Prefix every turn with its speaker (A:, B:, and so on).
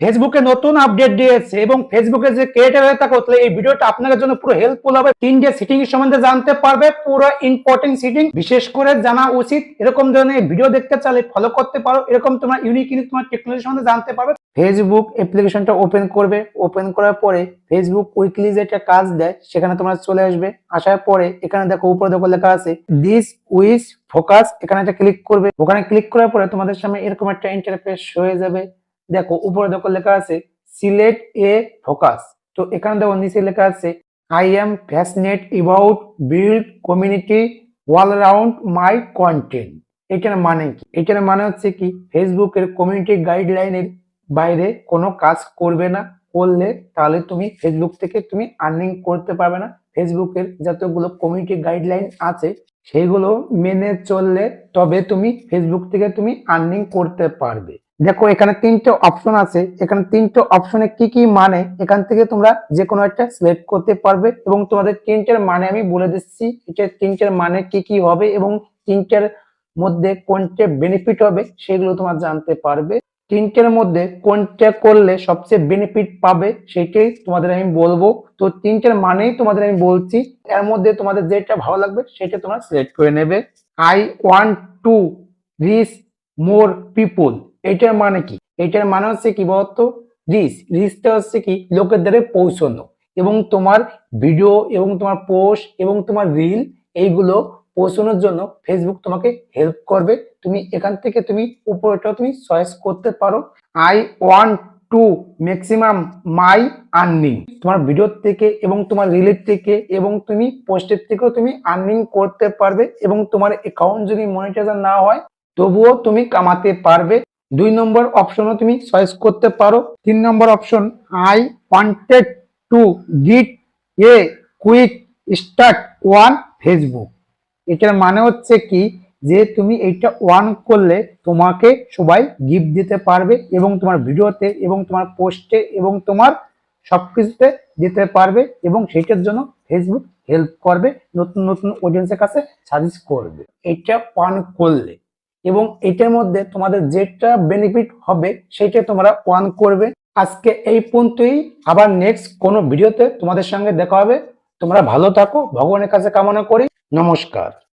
A: ফেসবুকে নতুন আপডেট দিয়েছে এবং ফেসবুকে যে ক্রিয়েটার হয়ে থাকো তাহলে এই ভিডিওটা আপনাদের জন্য পুরো হেল্পফুল হবে। তিনটে সিটিং এর সম্বন্ধে জানতে পারবে, পুরো ইম্পর্টেন্ট সিটিং বিশেষ করে জানা উচিত, এরকম ধরনের ভিডিও দেখতে চাইলে ফলো করতে পারো। এরকম তোমার ইউনিক ইউনিক তোমার টেকনোলজি সম্বন্ধে জানতে পারবে। ফেসবুক অ্যাপ্লিকেশনটা ওপেন করবে। ওপেন করার পরে ফেসবুক উইকলি যে একটা কাজ দেয়, সেখানে তোমরা চলে আসবে। আসার পরে এখানে দেখো উপরে দেখো লেখা আছে দিস উইস ফোকাস এখানে একটা ক্লিক করবে। ওখানে ক্লিক করার পরে তোমাদের সামনে এরকম একটা ইন্টারফেস হয়ে যাবে। দেখো, উপরে দেখো লেখা আছে, সিলেট এ ফোকাস। তো এখানে দেখো নিচে লেখা আছে I am fascinate about build community wall around my content এটার মানে কি? এটার মানে হচ্ছে কি ফেসবুকের কমিউনিটি গাইডলাইনের বাইরে কোনো কাজ করবে না, করলে তাহলে তুমি ফেসবুক থেকে তুমি আর্নিং করতে পারবে না। ফেসবুকের যতগুলো কমিউনিটি গাইডলাইন আছে, সেগুলো মেনে চললে তবে তুমি ফেসবুক থেকে তুমি আর্নিং করতে পারবে। দেখো, এখানে তিনটে অপশন আছে। এখানে তিনটে অপশনে কি কি মানে এখান থেকে তোমরা যে কোনো একটা সিলেক্ট করতে পারবে এবং তোমাদের তিনটের মানে আমি বলে দিচ্ছি এটা তিনটের মানে কি কি হবে এবং তিনটের মধ্যে কোনটা বেনিফিট হবে সেগুলো তোমরা জানতে পারবে। তিনটের মধ্যে কোনটা করলে সবচেয়ে বেনিফিট পাবে সেটাই তোমাদের আমি বলব। তো তিনটের মানেই তোমাদের আমি বলছি, এর মধ্যে তোমাদের যেটা ভালো লাগবে সেটা তোমরা সিলেক্ট করে নেবে। I want to reach more people এটার মানে কি? এটার মানে হচ্ছে কি বলতো? রিচ রিচটা হচ্ছে কি? লোকের দ্বারা পৌঁছানো। এবং তোমার ভিডিও এবং তোমার পোস্ট এবং তোমার রিল এইগুলো পৌঁছানোর জন্য ফেসবুক তোমাকে হেল্প করবে। তুমি এখান থেকে তুমি উপরেটাও তুমি চয়েস করতে পারো। I want to maximum my earning তোমার ভিডিওর থেকে এবং তোমার রিলের থেকে এবং তুমি পোস্টের থেকেও তুমি আর্নিং করতে পারবে। এবং তোমার অ্যাকাউন্ট যদি মনিটাইজার না হয়, তবুও তুমি কামাতে পারবে। দুই নম্বর অপশনও তুমি চয়েস করতে পারো। তিন নম্বর option I wanted to get a quick start on Facebook এটার মানে হচ্ছে কি? যে তুমি এইটা ওয়ান করলে তোমাকে সবাই গিফট দিতে পারবে এবং তোমার ভিডিওতে এবং তোমার পোস্টে এবং তোমার সব কিছুতে দিতে পারবে এবং সেটার জন্য ফেসবুক হেল্প করবে, নতুন নতুন অডিয়েন্সের কাছে সাজেস্ট করবে। এটা ওয়ান করলে এবং এটার মধ্যে তোমাদের যেটা বেনিফিট হবে সেটা তোমরা ওয়ান করবে। আজকে এই পর্যন্তই। আবার নেক্সট কোনো ভিডিওতে তোমাদের সঙ্গে দেখা হবে। তোমরা ভালো থাকো, ভগবানের কাছে কামনা করি। নমস্কার।